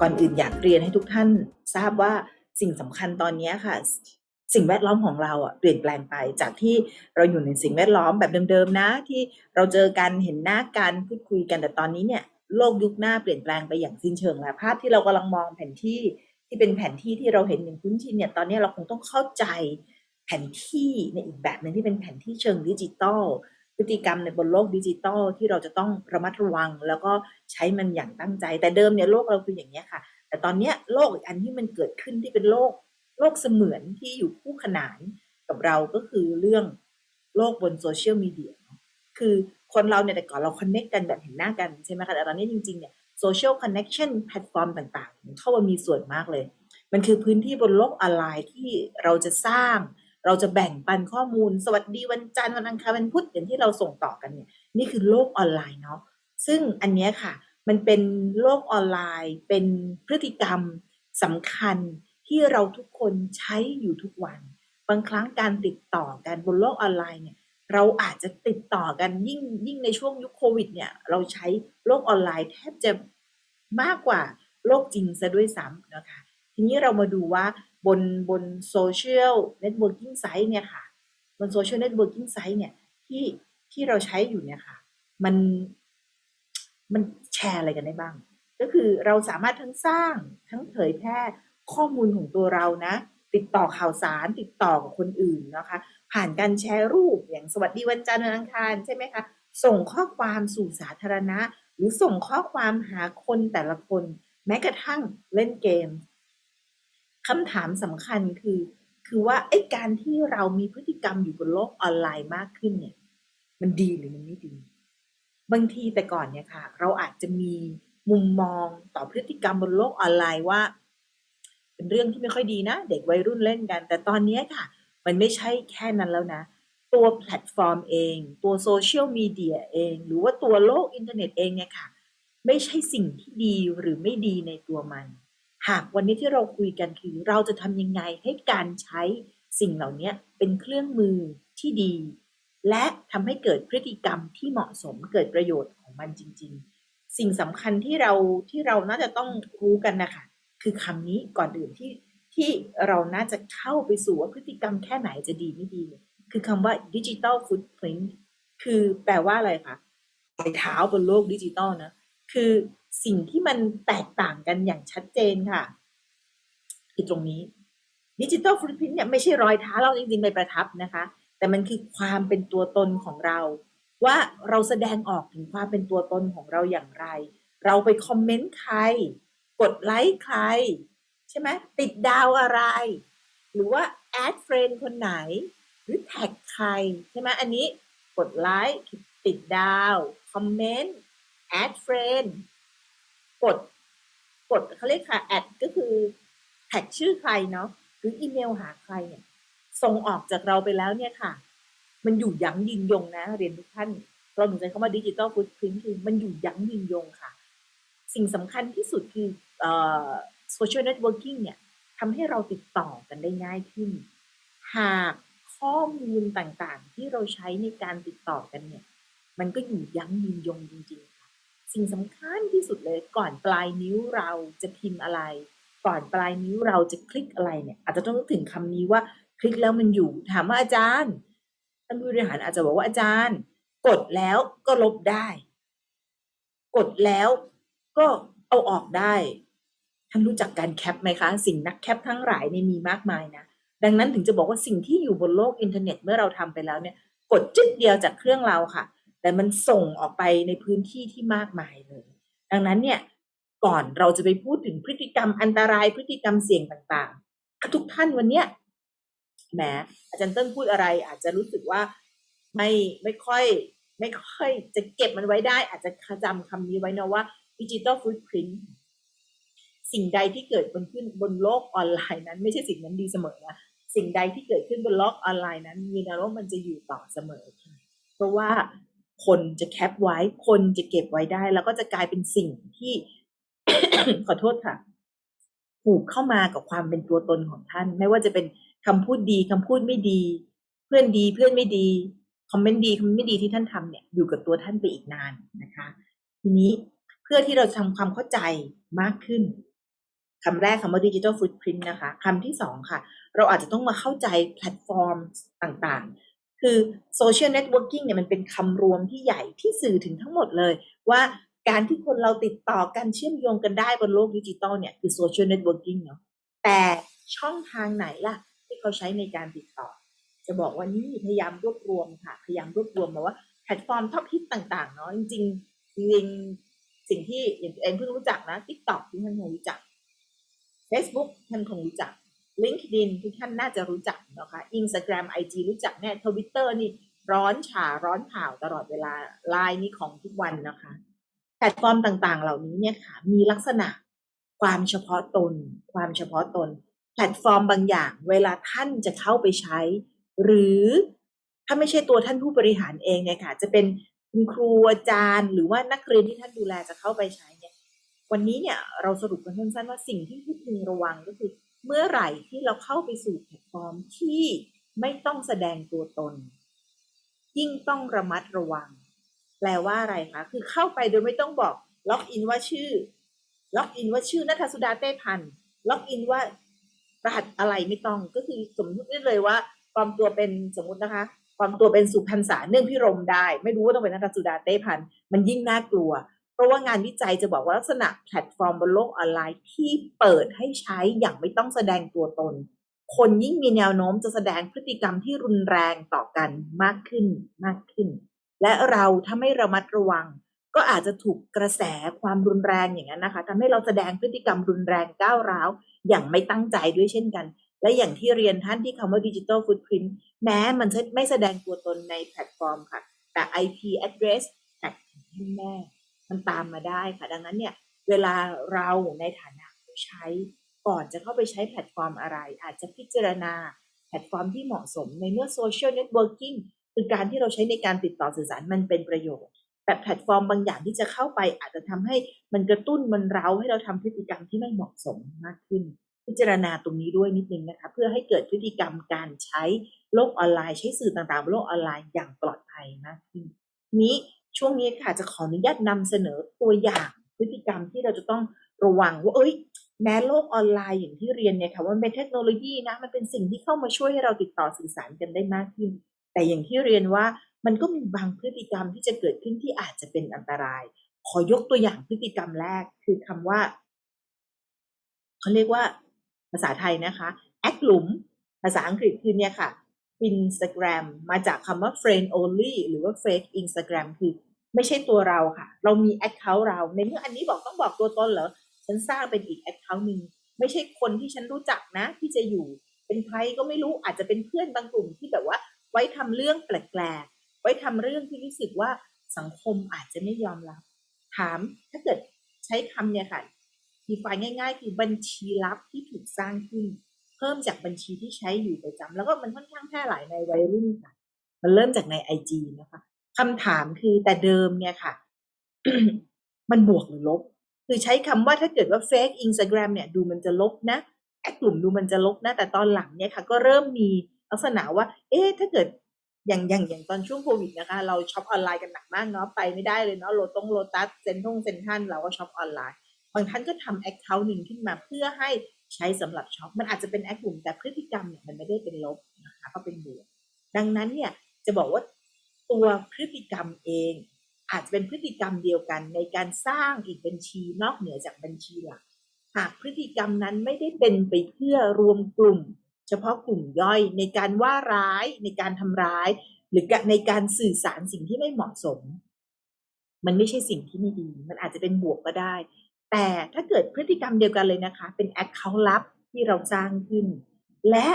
ก่อนอื่นอยากเรียนให้ทุกท่านทราบว่าสิ่งสำคัญตอนนี้ค่ะ สิ่งแวดล้อมของเราอะเปลี่ยนแปลงไปจากที่เราอยู่ในสิ่งแวดล้อมแบบเดิมๆนะ ที่เราเจอกันเห็นหน้ากันพูดคุยกันแต่ตอนนี้เนี่ยโลกยุคหน้าเปลี่ยนแปลงไปอย่างสิ้นเชิงแล้วภาพที่เรากำลังมองแผนที่ที่เป็นแผนที่ที่เราเห็นอย่างคุ้นชินเนี่ยตอนนี้เราคงต้องเข้าใจแผนที่ในอีกแบบหนึ่งที่เป็นแผนที่เชิงดิจิตอล พฤติกรรมในบนโลกดิจิตอลที่เราจะต้องระมัดระวัง แล้วก็ใช้มันอย่างตั้งใจ แต่เดิมเนี่ยโลกเราคืออย่างนี้ค่ะ แต่ตอนเนี้ยโลกอีกอันที่มันเกิดขึ้นที่เป็นโลก โลกเสมือนที่อยู่คู่ขนานกับเราก็คือเรื่องโลกบนโซเชียลมีเดียคือคนเราเนี่ยแต่ก่อนเราคอนเน c กกันแบบเห็นหน้ากันใช่ไหมคะแต่ตอนนี้จริงๆเนี่ยโซเชียลคอนเน c ชันแพลตฟอร์มต่างๆ เข้ามามีส่วนมากเลย มันคือพื้นที่บนโลกออนไลน์ที่เราจะสร้าง เราจะแบ่งปันข้อมูล สวัสดีวันจันทร์วันอังคารวันพุธอย่างที่เราส่งต่อกันเนี่ยนี่คือโลกออนไลน์เนาะซึ่งอันนี้ค่ะ มันเป็นโลกออนไลน์ เป็นพฤติกรรมสำคัญที่เราทุกคนใช้อยู่ทุกวัน บางครั้งการติดต่อกันบนโลกออนไลน์เนี่ยเราอาจจะติดต่อกันยิ่งยิ่งในช่วงยุคโควิดเนี่ยเราใช้โลกออนไลน์แทบจะมากกว่าโลกจริงซะด้วยซ้ำนะคะ ทีนี้เรามาดูว่าบนบนโซเชียลเน็ตเวิร์กิ่งไซต์เนี่ยค่ะ บนโซเชียลเน็ตเวิร์กิ่งไซต์เนี่ยที่ที่เราใช้อยู่เนี่ยค่ะ มันมันแชร์อะไรกันได้บ้าง ก็คือเราสามารถทั้งสร้างทั้งเผยแพร่ข้อมูลของตัวเรานะ ติดต่อข่าวสารติดต่อกับคนอื่นนะคะ ผ่านการแชร์รูปอย่างสวัสดีวันจันทร์วันอังคารใช่ไหมคะส่งข้อความสู่สาธารณะ หรือส่งข้อความหาคนแต่ละคน แม้กระทั่งเล่นเกม คำถามสำคัญคือ คือว่าไอ้การที่เรามีพฤติกรรมอยู่บนโลกออนไลน์มากขึ้นเนี่ย มันดีหรือมันไม่ดี บางทีแต่ก่อนเนี่ยค่ะ เราอาจจะมีมุมมองต่อพฤติกรรมบนโลกออนไลน์ว่า เป็นเรื่องที่ไม่ค่อยดีนะ เด็กวัยรุ่นเล่นกัน แต่ตอนนี้ค่ะ มันไม่ใช่แค่นั้นแล้วนะ ตัวแพลตฟอร์มเอง ตัวโซเชียลมีเดียเอง หรือว่าตัวโลกอินเทอร์เน็ตเองเนี่ยค่ะ ไม่ใช่สิ่งที่ดีหรือไม่ดีในตัวมัน หากวันนี้ที่เราคุยกันคือเราจะทำยังไงให้การใช้สิ่งเหล่านี้เป็นเครื่องมือที่ดี และทำให้เกิดพฤติกรรมที่เหมาะสมเกิดประโยชน์ของมันจริง ๆ สิ่งสำคัญที่เราที่เราน่าจะต้องรู้กันนะคะคือคำนี้ก่อนอื่นที่ที่เราน่าจะเข้าไปสู่ว่าพฤติกรรมแค่ไหนจะดีไม่ดี คือคำว่า digital footprint คือแปลว่าอะไรคะรอยเท้าบนโลกดิจิตอลนะ คือ สิ่งที่มันแตกต่างกันอย่างชัดเจนค่ะคือตรงนี้ดิจิ t a ลฟุตพิ n เนี่ยไม่ใช่รอยเท้าเราจริงๆไปประทับนะคะ แต่มันคือความเป็นตัวตนของเรา ว่าเราแสดงออกถึงความเป็นตัวตนของเราอย่างไร เราไปคอมเมนต์ใคร กดไลค์ใคร ใช่ไหมติดดาวอะไร หรือว่าแอดเฟรนคนไหน หรือแท็กใคร ใช่ไหมอันนี้กดไลค์ติดดาว คอมเมนต์แอดเฟรน กดกดเขาเรียกค่ะแอดก็คือแท็กชื่อใครเนาะหรืออีเมลหาใครเนี่ยส่งออกจากเราไปแล้วเนี่ยค่ะ มันอยู่ยั้งยืนยงนะ เรียนทุกท่าน เราถึงใช้คำว่าดิจิตอลฟุตพิ้นคือมันอยู่ยั้งยืนยงค่ะ สิ่งสำคัญที่สุดคือโซเชียลเน็ตเวิร์กิ่งเนี่ยทำให้เราติดต่อกันได้ง่ายขึ้น หากข้อมูลต่างๆ ที่เราใช้ในการติดต่อกันเนี่ย มันก็อยู่ยั้งยืนยงจริง ๆ สิ่งสำคัญที่สุดเลยก่อนปลายนิ้วเราจะพิมพ์อะไร ก่อนปลายนิ้วเราจะคลิกอะไรเนี่ย อาจจะต้องนึกถึงคำนี้ว่าคลิกแล้วมันอยู่ ถามว่าอาจารย์ท่านผู้บริหารอาจจะบอกว่าอาจารย์ กดแล้วก็ลบได้ กดแล้วก็เอาออกได้ท่านรู้จักการแคปไหมคะ สิ่งนักแคปทั้งหลายเนี่ยมีมากมายนะดังนั้นถึงจะบอกว่าสิ่งที่อยู่บนโลกอินเทอร์เน็ตเมื่อเราทำไปแล้วเนี่ย กดจึ๊ดเดียวจากเครื่องเราค่ะ แต่มันส่งออกไปในพื้นที่ที่มากมายเลย ดังนั้นเนี่ยก่อนเราจะไปพูดถึงพฤติกรรมอันตรายพฤติกรรมเสี่ยงต่างๆ ทุกท่านวันเนี้ยแหมอาจารย์เติ้ลพูดอะไร อาจจะรู้สึกว่าไม่ไม่ค่อย ไม่ค่อยจะเก็บมันไว้ได้ อาจจะจำคำนี้ไว้นะว่าดิจิ t a ลฟุตพิ้นสิ่งใดที่เกิดบนขึ้นบนโลกออนไลน์นั้น ไม่ใช่สิ่งนั้นดีเสมอนะสิ่งใดที่เกิดขึ้นบนโลกออนไลน์นั้น มีแนวโน้มมันจะอยู่ต่อเสมอ เพราะว่า คนจะแคปไว้ คนจะเก็บไว้ได้ แล้วก็จะกลายเป็นสิ่งที่ ขอโทษค่ะผูกเข้ามากับความเป็นตัวตนของท่าน ไม่ว่าจะเป็นคำพูดดีคำพูดไม่ดี เพื่อนดีเพื่อนไม่ดีคอมเมนต์ดีคอมเมนต์ไม่ดีที่ท่านทำเนี่ยอยู่กับตัวท่านไปอีกนานนะคะ ทีนี้เพื่อที่เราทำความเข้าใจมากขึ้นคำแรกคำว่า digital footprint นะคะคำที่สองค่ะ เราอาจจะต้องมาเข้าใจแพลตฟอร์มต่างๆ คือ social networking เนี่ยมันเป็นคำรวมที่ใหญ่ที่สื่อถึงทั้งหมดเลย ว่าการที่คนเราติดต่อกันเชื่อมโยงกันได้บนโลกดิจิตอลเนี่ยคือ social networking เนาะแต่ช่องทางไหนล่ะ ที่เขาใช้ในการติดต่อ จะบอกว่านี่พยายามรวบรวมค่ะ พยายามรวบรวมมาว่าแพลตฟอร์มท็อปฮิตต่างๆเนาะจริงๆจริงสิ่งที่อย่างเองเพิ่งรู้จักนะ TikTok ที่ท่านคงรู้จัก Facebook ท่านคงรู้จัก LinkedIn ทุกท่านน่าจะรู้จักนะคะ Instagram IG รู้จักแน่ Twitter นี่ร้อนฉาร้อนข่าวตลอดเวลาไลน์นี่ของทุกวันนะคะแพลตฟอร์มต่างๆ เหล่านี้เนี่ยค่ะมีลักษณะความเฉพาะตน ความเฉพาะตน แพลตฟอร์มบางอย่าง เวลาท่านจะเข้าไปใช้ หรือถ้าไม่ใช่ตัวท่านผู้บริหารเองเนี่ยค่ะ จะเป็นคุณครูอาจารย์ หรือว่านักเรียนที่ท่านดูแลจะเข้าไปใช้เนี่ย วันนี้เนี่ยเราสรุปกันสั้นๆว่าสิ่งที่พึงระวังก็คือ เมื่อไหร่ที่เราเข้าไปสู่แพลตฟอร์มที่ไม่ต้องแสดงตัวตน ยิ่งต้องระมัดระวัง แปลว่าอะไรคะ คือเข้าไปโดยไม่ต้องบอกล็อกอินว่าชื่อ ล็อกอินว่าชื่อนัทสุดาเต้พันล็อกอินว่ารหัสอะไรไม่ต้องก็คือสมมติได้เลยว่าปลอมตัวเป็นสมมตินะคะปลอมตัวเป็นสุพรรณษาเนื่องพิรมได้ ไม่รู้ว่าต้องเป็นนัทสุดาเต้พันมันยิ่งน่ากลัว เพราะว่างานวิจัยจะบอกว่าลักษณะแพลตฟอร์มบนโลกออนไลน์ที่เปิดให้ใช้อย่างไม่ต้องแสดงตัวตน คนยิ่งมีแนวโน้มจะแสดงพฤติกรรมที่รุนแรงต่อกันมากขึ้นมากขึ้น และเราถ้าไม่ระมัดระวัง ก็อาจจะถูกกระแสความรุนแรงอย่างนั้นนะคะทำให้เราแสดงพฤติกรรมรุนแรงก้าวร้าวอย่างไม่ตั้งใจด้วยเช่นกัน และอย่างที่เรียนท่านที่คำว่าดิจิ t a l footprint แม้มันไม่แสดงตัวตนในแพลตฟอร์มค่ะ แต่ IP address แท็กของท่านแม่ มันตามมาได้ค่ะ ดังนั้นเนี่ยเวลาเราในฐานะผู้ใช้ก่อนจะเข้าไปใช้แพลตฟอร์มอะไร อาจจะพิจารณาแพลตฟอร์มที่เหมาะสมในเมื่อโซเชียลเน็ตเวิร์กิ่งคือการที่เราใช้ในการติดต่อสื่อสารมันเป็นประโยชน์ แต่แพลตฟอร์มบางอย่างที่จะเข้าไปอาจจะทำให้มันกระตุ้นมันเร้าให้เราทำพฤติกรรมที่ไม่เหมาะสมมากขึ้น พิจารณาตรงนี้ด้วยนิดนึงนะคะ เพื่อให้เกิดพฤติกรรมการใช้โลกออนไลน์ใช้สื่อต่างๆบนโลกออนไลน์อย่างปลอดภัยมากขึ้นนี้ ช่วงนี้ค่ะจะขออนุญาตนำเสนอตัวอย่างพฤติกรรมที่เราจะต้องระวังว่าเอ้ยแม้โลกออนไลน์อย่างที่เรียนเนี่ยค่ะว่ามันเป็นเทคโนโลยีนะมันเป็นสิ่งที่เข้ามาช่วยให้เราติดต่อสื่อสารกันได้มากขึ้น แต่อย่างที่เรียนว่ามันก็มีบางพฤติกรรมที่จะเกิดขึ้นที่อาจจะเป็นอันตราย ขอยกตัวอย่างพฤติกรรมแรกคือคำว่าเขาเรียกว่าภาษาไทยนะคะแอคหลุม ภาษาอังกฤษคือเนี่ยค่ะ Instagram มาจากคำว่า friend only หรือว่า fake Instagram คือไม่ใช่ตัวเราค่ะ เรามี account เรา ในเมื่ออันนี้บอกต้องบอกตัวตนเหรอ ฉันสร้างเป็นอีก account หนึ่งไม่ใช่คนที่ฉันรู้จักนะ ที่จะอยู่ เป็นใครก็ไม่รู้อาจจะเป็นเพื่อนบางกลุ่มที่แบบว่า ไว้ทำเรื่องแปลกๆ ไว้ทำเรื่องที่รู้สึกว่าสังคมอาจจะไม่ยอมรับ ถามถ้าเกิดใช้คำเนี่ยค่ะดีไฟง่าย ๆ คือบัญชีลับที่ถูกสร้างขึ้น พิ่มจากบัญชีที่ใช้อยู่ประจำแล้วก็มันค่อนข้างแพร่หลายในวัยรุ่นค่ะ มันเริ่มจากในไอจีนะคะคำถามคือแต่เดิมเนี่ยค่ะ มันบวกหรือลบ คือใช้คำว่าถ้าเกิดว่า fake Instagram เนี่ยดูมันจะลบนะแอคกลุ่มดูมันจะลบนะ แต่ตอนหลังเนี่ยค่ะ ก็เริ่มมีลักษณะว่า เอ๊ะถ้าเกิดอย่างอย่างอย่างตอนช่วงโควิดนะคะ เราช็อปออนไลน์กันหนักมากเนาะไปไม่ได้เลยเนาะโลตงโลตัสเซ็นทงเซ็นทันเราก็ช็อปออนไลน์บางท่านก็ทำแอคเคาท์หนึ่งขึ้นมาเพื่อให้ ใช้สำหรับช็อปมันอาจจะเป็นแอคกลุ่มแต่พฤติกรรมเนี่ยมันไม่ได้เป็นลบนะคะก็เป็นบวกดังนั้นเนี่ยจะบอกว่าตัวพฤติกรรมเอง อาจจะเป็นพฤติกรรมเดียวกันในการสร้างอีกบัญชีนอกเหนือจากบัญชีหลักหากพฤติกรรมนั้นไม่ได้เป็นไปเพื่อรวมกลุ่ม เฉพาะกลุ่มย่อยในการว่าร้ายในการทำร้าย หรือในการสื่อสารสิ่งที่ไม่เหมาะสม มันไม่ใช่สิ่งที่ไม่ดี มันอาจจะเป็นบวกก็ได้ แต่ถ้าเกิดพฤติกรรมเดียวกันเลยนะคะ เป็นแอคเคาท์ลับที่เราสร้างขึ้น และ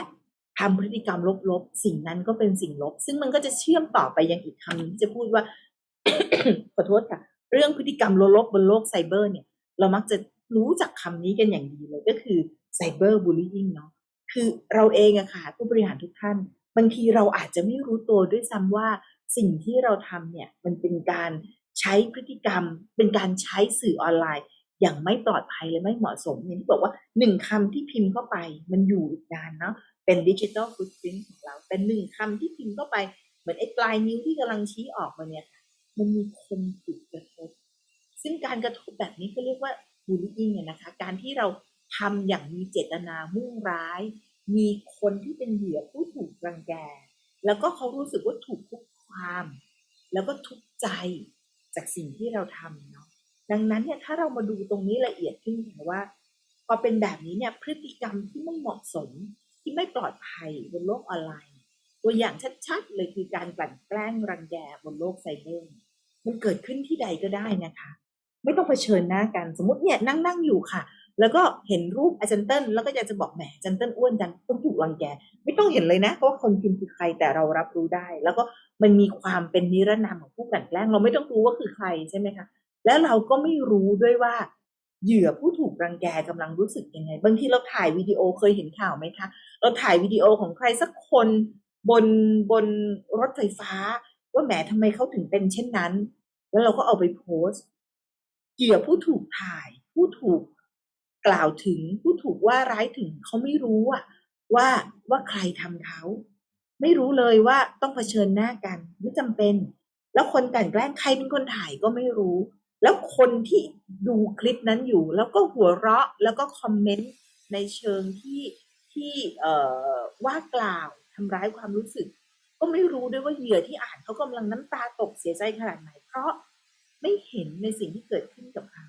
ทำพฤติกรรมลบๆ สิ่งนั้นก็เป็นสิ่งลบ ซึ่งมันก็จะเชื่อมต่อไปยังอีกคำนึงที่จะพูดว่า ขอโทษค่ะ เรื่องพฤติกรรมลบๆบนโลกไซเบอร์เนี่ย เรามักจะรู้จักคำนี้กันอย่างดีเลยก็คือไซเบอร์บูลลี่เนาะ คือเราเองอะค่ะผู้บริหารทุกท่าน บางทีเราอาจจะไม่รู้ตัวด้วยซ้ำว่าสิ่งที่เราทำเนี่ยมันเป็นการใช้พฤติกรรม เป็นการใช้สื่อออนไลน์ อย่างไม่ปลอดภัยและไม่เหมาะสมอย่างที่บอกว่าหนึ่งคำที่พิมพ์เข้าไป มันอยู่อีกนานเนาะเป็นดิจิ t a ลฟุตพิ้นของเราแต่หนึ่งคำที่พิมพ์เข้าไป เหมือนไอ้ปลายนิ้วที่กำลังชี้ออกมาเนี่ยค่ะมันมีคนถูกกระทบ ซึ่งการกระทบแบบนี้ก็เรียกว่าบูลลี่นะคะ การที่เราทำอย่างมีเจตนามุ่งร้าย มีคนที่เป็นเหยื่อผู้ถูกรังแก แล้วก็เขารู้สึกว่าถูกคุกคาม แล้วก็ทุกข์ใจจากสิ่งที่เราทำเนาะ ดังนั้นเนี่ยถ้าเรามาดูตรงนี้ละเอียดขึ้นค่ะว่าพอเป็นแบบนี้เนี่ยพฤติกรรมที่ไม่เหมาะสมที่ไม่ปลอดภัยบนโลกออนไลน์ ตัวอย่างชัดๆ เลยคือการกลั่นแกล้งรังแกบนโลกไซเบอร์มันเกิดขึ้นที่ใดก็ได้นะคะ ไม่ต้องเผชิญหน้ากันสมมติเนี่ยนั่งนั่งอยู่ค่ะ แล้วก็เห็นรูปอาจารย์เติ้ลแล้วก็อยากจะบอกแหมอาจารย์เติ้ลอ้วนจังต้องถูกรังแก ไม่ต้องเห็นเลยนะเพราะว่าคนพิมพ์คือใครแต่เรารับรู้ได้ แล้วก็มันมีความเป็นนิรนามของผู้กลั่นแกล้ง เราไม่ต้องรู้ว่าคือใครใช่ไหมคะ แล้วเราก็ไม่รู้ด้วยว่าเหยื่อผู้ถูกรังแกกำลังรู้สึกยังไง บางทีเราถ่ายวิดีโอเคยเห็นข่าวไหมคะ เราถ่ายวิดีโอของใครสักคนบนบนรถไฟฟ้า ว่าแหมทำไมเขาถึงเป็นเช่นนั้น แล้วเราก็เอาไปโพสต์เหยื่อผู้ถูกถ่าย ผู้ถูกกล่าวถึง ผู้ถูกว่าร้ายถึงเขาไม่รู้อะว่าว่าใครทำเขาไม่รู้เลยว่าต้องเผชิญหน้ากันไม่จำเป็น แล้วคนกลั่นแกล้งใครเป็นคนถ่ายก็ไม่รู้ แล้วคนที่ดูคลิปนั้นอยู่ แล้วก็หัวเราะแล้วก็คอมเมนต์ในเชิงที่ที่เอ่อว่ากล่าวทำร้ายความรู้สึก ก็ไม่รู้ด้วยว่าเหยื่อที่อ่านเขากำลังน้ำตาตกเสียใจขนาดไหน เพราะไม่เห็นในสิ่งที่เกิดขึ้นกับเขา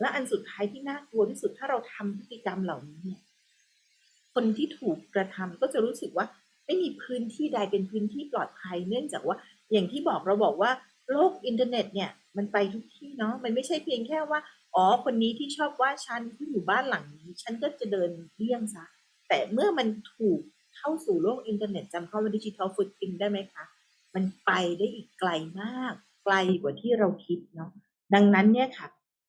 และอันสุดท้ายที่น่ากลัวที่สุดถ้าเราทำพฤติกรรมเหล่านี้เนี่ยคนที่ถูกกระทำก็จะรู้สึกว่าไม่มีพื้นที่ใดเป็นพื้นที่ปลอดภัย เนื่องจากว่าอย่างที่บอกเราบอกว่าโลกอินเทอร์เน็ตเนี่ย มันไปทุกที่เนาะมันไม่ใช่เพียงแค่ว่า อ๋อคนนี้ที่ชอบว่าฉันที่อยู่บ้านหลังนี้ ฉันก็จะเดินเลี่ยงซะแต่เมื่อมันถูกเข้าสู่โลกอินเทอร์เน็ตจำคำว่าดิจิทัลฟุตพิ้นได้ไหมคะมันไปได้อีกไกลมาก ไกลกว่าที่เราคิดเนาะดังนั้นเนี่ยค่ะ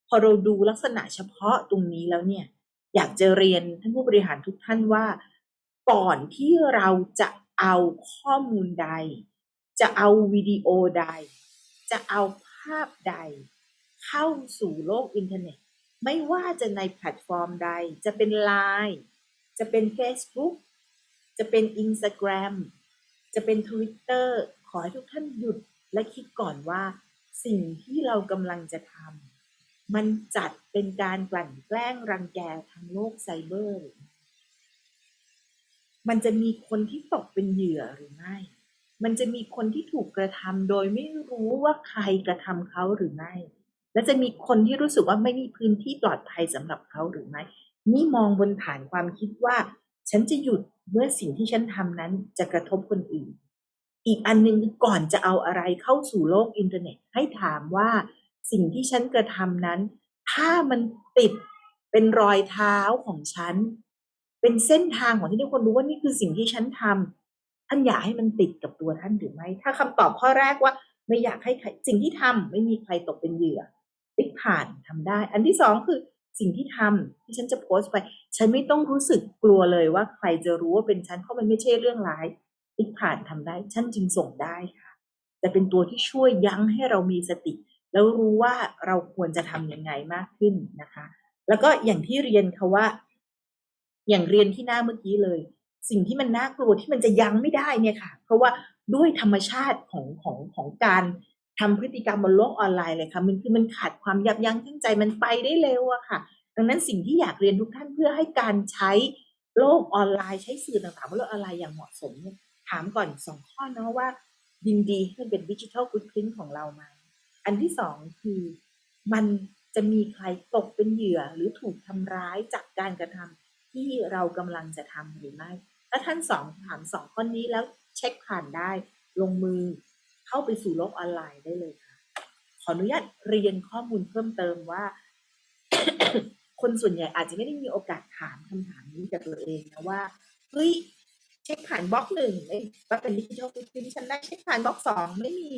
พอเราดูลักษณะเฉพาะตรงนี้แล้วเนี่ย อยากจะเรียนท่านผู้บริหารทุกท่านว่า ก่อนที่เราจะเอาข้อมูลใด จะเอาวิดีโอใด จะเอาภาพใด เข้าสู่โลกอินเทอร์เน็ต ไม่ว่าจะในแพลตฟอร์มใด จะเป็น Line จะเป็น Facebook จะเป็น Instagram จะเป็น Twitter ขอให้ทุกท่านหยุดและคิดก่อนว่าสิ่งที่เรากำลังจะทำมันจัดเป็นการกลั่นแกล้งรังแกทางโลกไซเบอร์ มันจะมีคนที่ตกเป็นเหยื่อหรือไม่ มันจะมีคนที่ถูกกระทำโดยไม่รู้ว่าใครกระทำเขาหรือไม่ และจะมีคนที่รู้สึกว่าไม่มีพื้นที่ปลอดภัยสำหรับเขาหรือไม่ นี่มองบนฐานความคิดว่า ฉันจะหยุดเมื่อสิ่งที่ฉันทำนั้นจะกระทบคนอื่น อีกอันหนึ่งก่อนจะเอาอะไรเข้าสู่โลกอินเทอร์เน็ต ให้ถามว่าสิ่งที่ฉันกระทำนั้น ถ้ามันติดเป็นรอยเท้าของฉัน เป็นเส้นทางของที่ทุกคนรู้ว่านี่คือสิ่งที่ฉันทำท่านอยากให้มันติดกับตัวท่านหรือไม่ถ้าคำตอบข้อแรกว่า ไม่อยากให้สิ่งที่ทำไม่มีใครตกเป็นเหยื่อติ๊กผ่านทำได้ อันที่สองคือสิ่งที่ทำที่ฉันจะโพสต์ไป ฉันไม่ต้องรู้สึกกลัวเลยว่าใครจะรู้ว่าเป็นฉันเพราะมันไม่ใช่เรื่องร้ายติ๊กผ่านทำได้ ฉันจึงส่งได้ค่ะ แต่เป็นตัวที่ช่วยยั้งให้เรามีสติ แล้วรู้ว่าเราควรจะทำยังไงมากขึ้นนะคะ แล้วก็อย่างที่เรียนค่ะว่า อย่างเรียนที่หน้าเมื่อกี้เลย สิ่งที่มันน่ากลัวที่มันจะยั้งไม่ได้เนี่ยค่ะ เพราะว่าด้วยธรรมชาติของของของการทำพฤติกรรมบนโลกออนไลน์เลยค่ะ มันคือมันขาดความยับยั้งชั่งใจมันไปได้เร็วอะค่ะ ดังนั้นสิ่งที่อยากเรียนทุกท่านเพื่อให้การใช้โลกออนไลน์ใช้สื่อต่างๆบนโลกออนไลน์อย่างเหมาะสมเนี่ยถามก่อนสองข้อเนาะว่ายินดีให้มันเป็นดิจิทัลฟุตพิ้นของเราไหมอันที่สองคือมันจะมีใครตกเป็นเหยื่อหรือถูกทำร้ายจากการกระทำที่เรากำลังจะทำหรือไม่ ถ้าท่านสองถามสองข้อนี้แล้วเช็คผ่านได้ลงมือเข้าไปสู่โลกออนไลน์ได้เลยค่ะ ขออนุญาตเรียนข้อมูลเพิ่มเติมว่า คนส่วนใหญ่อาจจะไม่ได้มีโอกาสถามคำถามนี้กับตัวเองนะว่าเฮ้ยเช็คผ่านบล็อกหนึ่งไม่ว่าเป็นดิจิทัลฟุตพิ้นฉันได้เช็คผ่านบล็อกสองไม่มี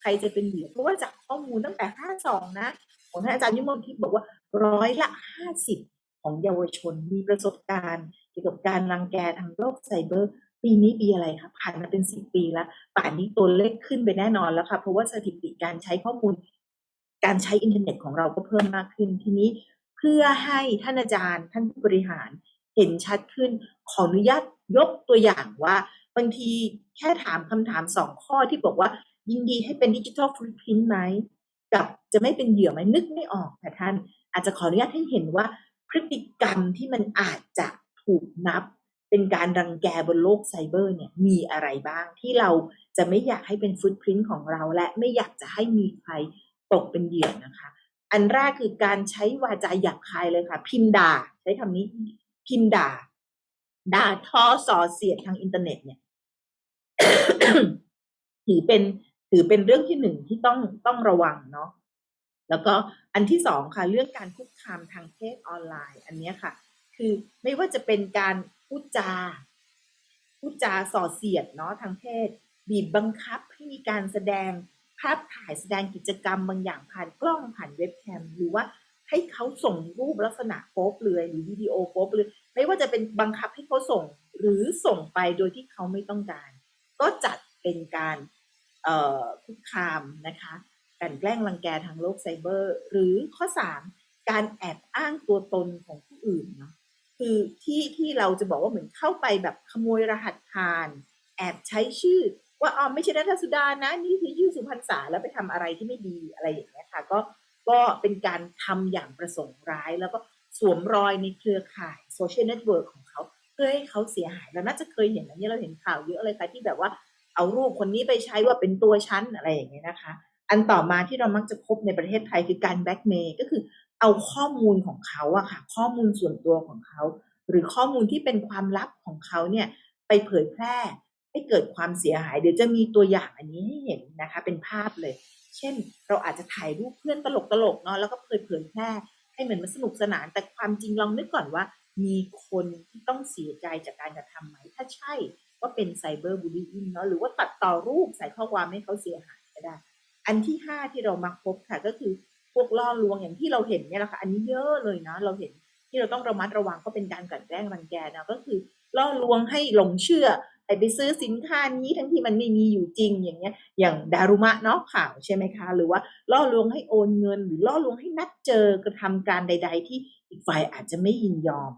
ใครจะเป็นเหยื่อเพราะว่าจากข้อมูลตั้งแต่ห้าสองนะของท่านอาจารย์ยุมลทิพย์บอกว่าร้อยละห้าสิบ ของเยาวชน มีประสบการณ์เกี่ยวกับการรังแกทางโลกไซเบอร์ ปีนี้ปีอะไรคะผ่านมาเป็นสิบปีแล้ว ป่านนี้ตัวเลขขึ้นไปแน่นอนแล้วค่ะ เพราะว่าสถิติการใช้ข้อมูล การใช้อินเทอร์เน็ตของเราก็เพิ่มมากขึ้นทีนี้เพื่อให้ท่านอาจารย์ ท่านผู้บริหารเห็นชัดขึ้น ขออนุญาตยกตัวอย่างว่าบางทีแค่ถามคำถามสองข้อที่บอกว่ายินดีให้เป็นดิจิทัลฟุตพิ้นไหมกับจะไม่เป็นเหยื่อไหมนึกไม่ออกค่ะท่าน อาจจะขออนุญาตให้เห็นว่า พฤติกรรมที่มันอาจจะถูกนับ เป็นการรังแกบนโลกไซเบอร์เนี่ยมีอะไรบ้างที่เราจะไม่อยากให้เป็นฟุตพิ้นของเรา และไม่อยากจะให้มีใครตกเป็นเหยื่อนะคะ อันแรกคือการใช้วาจาหยาบคายเลยค่ะ พิมพ์ด่า ใช้คำนี้พิมพ์ด่า ด่าทอส่อเสียดทางอินเทอร์เน็ตเนี่ยถือเป็นถือเป็นเรื่องที่หนึ่งที่ต้องต้องระวังเนาะ แล้วก็อันที่สองค่ะเรื่องการคุกคามทางเพศออนไลน์ อันนี้ค่ะ คือไม่ว่าจะเป็นการพูดจาพูดจาส่อเสียดเนาะทางเพศ บีบบังคับให้มีการแสดงภาพถ่ายแสดงกิจกรรมบางอย่างผ่านกล้องผ่านเว็บแคมหรือว่าให้เขาส่งรูปลักษณะโป๊เปลือยหรือวิดีโอโป๊เปลือยไม่ว่าจะเป็นบังคับให้เขาส่งหรือส่งไปโดยที่เขาไม่ต้องการ ก็จัดเป็นการคุกคามนะคะ กลันแกล้งรังแกทางโลกไซเบอร์ หรือข้อ 3 การแอบอ้างตัวตนของผู้อื่นเนาะคือที่ที่เราจะบอกว่าเหมือนเข้าไปแบบขโมยรหัสผ่าน แอบใช้ชื่อ ว่าอ๋อไม่ใช่นัทสุดานะนี่คือชื่อสุพรรณษาแล้วไปทำอะไรที่ไม่ดีอะไรอย่างเงี้ยค่ะก็ก็เป็นการทำอย่างประสงค์ร้าย แล้วก็สวมรอยในเครือข่ายโซเชียลเน็ตเวิร์กของเขา เพื่อให้เขาเสียหายเราน่าจะเคยเห็นอันนี้เราเห็นข่าวเยอะเลยค่ะที่แบบว่าเอารูปคนนี้ไปใช้ว่าเป็นตัวชั้นอะไรอย่างเงี้ยนะคะ อันต่อมาที่เรามักจะพบในประเทศไทยคือการแบ็กเมย์ก็คือเอาข้อมูลของเขาอะค่ะ ข้อมูลส่วนตัวของเขา หรือข้อมูลที่เป็นความลับของเขาเนี่ยไปเผยแพร่ให้เกิดความเสียหาย เดี๋ยวจะมีตัวอย่างอันนี้ให้เห็นนะคะ เป็นภาพเลย เช่น เราอาจจะถ่ายรูปเพื่อนตลกๆเนาะแล้วก็เผยเผยแพร่ ให้เหมือนมันสนุกสนาน แต่ความจริงลองนึกก่อนว่า มีคนที่ต้องเสียใจจากการกระทำไหม ถ้าใช่ก็เป็นไซเบอร์บูลลี่เนาะหรือว่าตัดต่อรูปใส่ข้อความให้เขาเสียหายก็ได้ อันที่ห้าที่เรามาพบค่ะ ก็คือพวกล่อลวงอย่างที่เราเห็นเนี่ยแหละค่ะ อันนี้เยอะเลยนะ เราเห็นที่เราต้องระมัดระวังก็เป็นการกลั่นแกล้งรังแกนะก็คือล่อลวงให้หลงเชื่อไปซื้อสินค้านี้ทั้งที่มันไม่มีอยู่จริงอย่างเงี้ย อย่างดารุมะเนาะข่าวใช่ไหมคะ หรือว่าล่อลวงให้โอนเงิน หรือล่อลวงให้นัดเจอกระทำการใด ๆ ที่อีกฝ่ายอาจจะไม่ยินยอม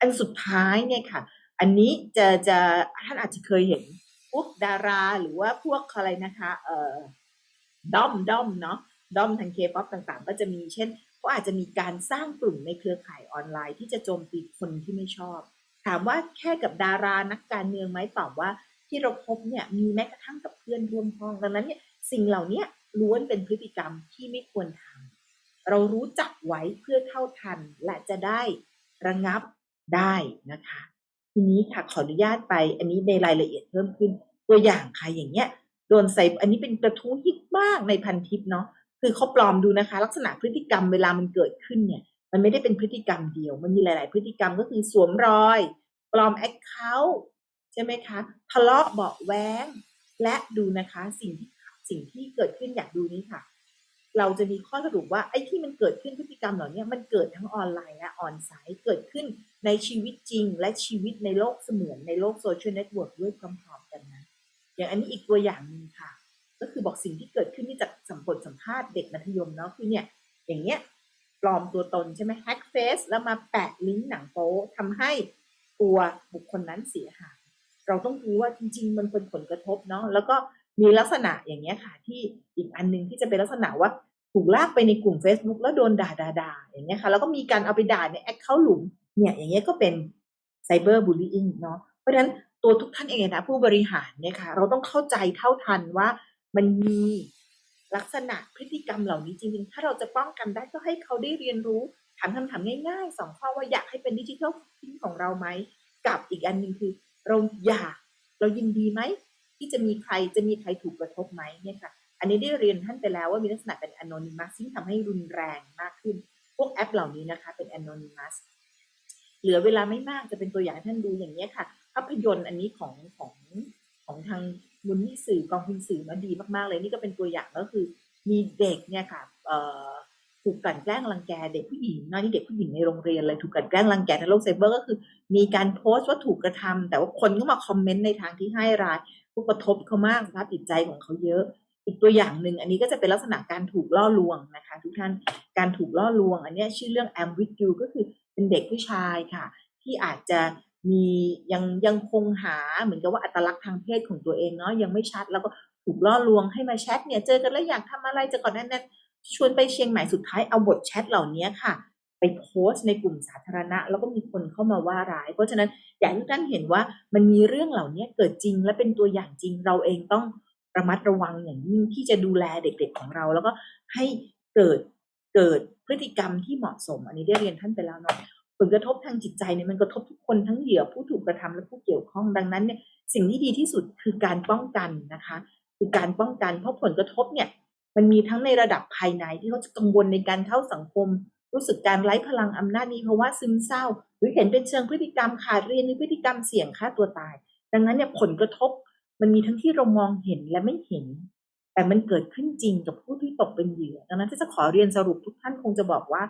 อันสุดท้ายเนี่ยค่ะ อันนี้จะจะท่านอาจจะเคยเห็นพวกดาราหรือว่าพวกอะไรนะคะ เอ่อ ด้อมด้อมเนาะด้อมทางเคป๊อปต่างๆ ก็จะมีเช่นก็อาจจะมีการสร้างกลุ่มในเครือข่ายออนไลน์ ที่จะโจมตีคนที่ไม่ชอบ ถามว่าแค่กับดารานักการเมืองไหมตอบว่าที่เราพบเนี่ยมีแม้กระทั่งกับเพื่อนร่วมห้องดังนั้นเนี่ยสิ่งเหล่านี้ล้วนเป็นพฤติกรรมที่ไม่ควรทำเรารู้จักไว้เพื่อเท่าทันและจะได้ระงับได้นะคะ ทีนี้ค่ะขออนุญาตไปอันนี้ในรายละเอียดเพิ่มขึ้นตัวอย่างค่ะอย่างเงี้ย โดนใส่อันนี้เป็นกระทู้ฮิตมากในพันทิปเนาะคือเขาปลอมดูนะคะ ลักษณะพฤติกรรมเวลามันเกิดขึ้นเนี่ย มันไม่ได้เป็นพฤติกรรมเดียว มันมีหลาย ๆ พฤติกรรมก็คือสวมรอย ปลอมแอคเคาท์ใช่ไหมคะทะเลาะเบาแว้งและดูนะคะสิ่งที่สิ่งที่เกิดขึ้นอยากดูนี้ค่ะ เราจะมีข้อสรุปว่าไอ้ที่มันเกิดขึ้นพฤติกรรมเหล่านี้มันเกิดทั้งออนไลน์และออนไซต์เกิดขึ้นในชีวิตจริง และชีวิตในโลกเสมือนในโลกโซเชียลเน็ตเวิร์กด้วยพร้อม อย่างอันนี้อีกตัวอย่างหนึ่งค่ะ ก็คือบอกสิ่งที่เกิดขึ้นที่จากสัมผลสัมภาษณ์เด็กมัธยมเนาะคือเนี่ย อย่างเงี้ยปลอมตัวตนใช่ไหมแฮกเฟซแล้วมาแปะลิงก์หนังโป๊ทำให้ตัวบุคคลนั้นเสียหายเราต้องรู้ว่าจริง ๆ มันเป็นผลกระทบเนาะแล้วก็มีลักษณะอย่างเงี้ยค่ะ ที่อีกอันหนึงที่จะเป็นลักษณะว่าถูกลากไปในกลุ่ม Facebook แล้วโดนด่าด่าด่าอย่างเงี้ยค่ะ แล้วก็มีการเอาไปด่าในแอคเคาท์หลุมเนี่ยอย่างเงี้ยก็เป็นไซเบอร์บูลลี่เนาะเพราะฉะนั้น ตัวทุกท่านเองนะผู้บริหารเนี่ยค่ะเราต้องเข้าใจเท่าทันว่ามันมีลักษณะพฤติกรรมเหล่านี้จริงๆ ถ้าเราจะป้องกันได้ก็ให้เขาได้เรียนรู้ถามคำถามง่ายๆสองข้อว่าอยากให้เป็นดิจิทัลทิ้งของเราไหมกับอีกอันหนึ่งคือเราอยากเรายินดีไหมที่จะมีใครจะมีใครถูกกระทบไหมเนี่ยค่ะ อันนี้ได้เรียนท่านไปแล้วว่ามีลักษณะเป็น anonymous ซึ่งทำให้รุนแรงมากขึ้น พวกแอปเหล่านี้นะคะเป็น anonymous เหลือเวลาไม่มากจะเป็นตัวอย่างให้ท่านดูอย่างนี้ค่ะาพยนตร์อันนี้ของของของทางมูลนิธิสื่อกองทุนสื่อมาดีมากๆเลยนี่ก็เป็นตัวอย่างก็คือ มีเด็กเนี่ยค่ะถูกกลั่นแกล้งรังแกเด็กผู้หญิงนะนี่เด็กผู้หญิงในโรงเรียนเลยถูกกลั่นแกล้งรังแกในโลกไซเบอร์ก็คือ มีการโพสต์ว่าถูกกระทำแต่ว่าคนก็มาคอมเมนต์ในทางที่ให้ร้ายพวกกระทบเขามากสภาพจิตใจของเขาเยอะ อีกตัวอย่างหนึ่งอันนี้ก็จะเป็นลักษณะการถูกล่อลวงนะคะ ทุกท่านการถูกล่อลวง อันนี้ชื่อเรื่อง am with you ก็คือเป็นเด็กผู้ชายค่ะ ที่อาจจะ มียังยังคงหาเหมือนกับว่าอัตลักษณ์ทางเพศของตัวเองเนาะยังไม่ชัดแล้วก็ถูกล่อลวงให้มาแชทเนี่ยเจอกันแล้วอยากทำอะไรจะก่อนนั้นนั้นชวนไปเชียงใหม่สุดท้ายเอาบทแชทเหล่านี้ค่ะ ไปโพสต์ในกลุ่มสาธารณะ แล้วก็มีคนเข้ามาว่าร้าย เพราะฉะนั้นอยากให้ทุกท่านเห็นว่ามันมีเรื่องเหล่านี้เกิดจริงและเป็นตัวอย่างจริงเราเองต้องระมัดระวังอย่างยิ่งที่จะดูแลเด็กๆของเรา แล้วก็ให้เกิดเกิดพฤติกรรมที่เหมาะสม อันนี้ได้เรียนท่านไปแล้วเนาะ ผลกระทบทางจิตใจเนี่ยมันกระทบทุกคนทั้งเหยื่อผู้ถูกกระทำและผู้เกี่ยวข้องดังนั้นเนี่ยสิ่งที่ดีที่สุดคือการป้องกันนะคะคือการป้องกันเพราะผลกระทบเนี่ยมันมีทั้งในระดับภายในที่เขาจะกังวลในการเข้าสังคม รู้สึกการไร้พลังอำนาจมีภาวะซึมเศร้า หรือเห็นเป็นเชิงพฤติกรรมขาดเรียนหรือพฤติกรรมเสี่ยงฆ่าตัวตาย ดังนั้นเนี่ยผลกระทบมันมีทั้งที่เรามองเห็นและไม่เห็น แต่มันเกิดขึ้นจริงกับผู้ที่ตกเป็นเหยื่อ ดังนั้นถ้าจะขอเรียนสรุปทุกท่านคงจะบอกว่า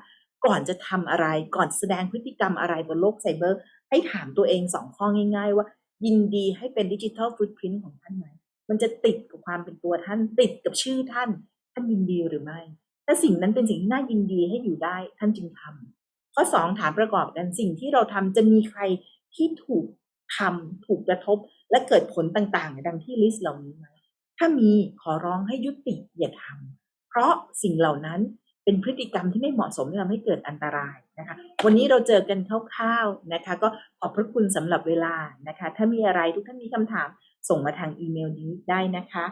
ก่อนจะทำอะไรก่อนแสดงพฤติกรรมอะไรบนโลกไซเบอร์ ให้ถามตัวเองสองข้อง่าย ๆ ว่า ยินดีให้เป็นดิจิทัลฟุตพิ้นของท่านไหมมันจะติดกับความเป็นตัวท่านติดกับชื่อท่าน ท่านยินดีหรือไม่ ถ้าสิ่งนั้นเป็นสิ่งที่น่ายินดีให้อยู่ได้ท่านจึงทำข้อสองถามประกอบกันสิ่งที่เราทำจะมีใครที่ถูกทำถูกกระทบ และเกิดผลต่างๆ ดังที่ลิสต์เหล่านี้ไหมถ้ามีขอร้องให้ยุติอย่าทำเพราะสิ่งเหล่านั้น เป็นพฤติกรรมที่ไม่เหมาะสมที่ทำให้เกิดอันตรายนะคะ วันนี้เราเจอกันคร่าวๆนะคะ ก็ขอบพระคุณสำหรับเวลานะคะ ถ้ามีอะไรทุกท่านมีคำถามส่งมาทางอีเมลนี้ได้นะคะ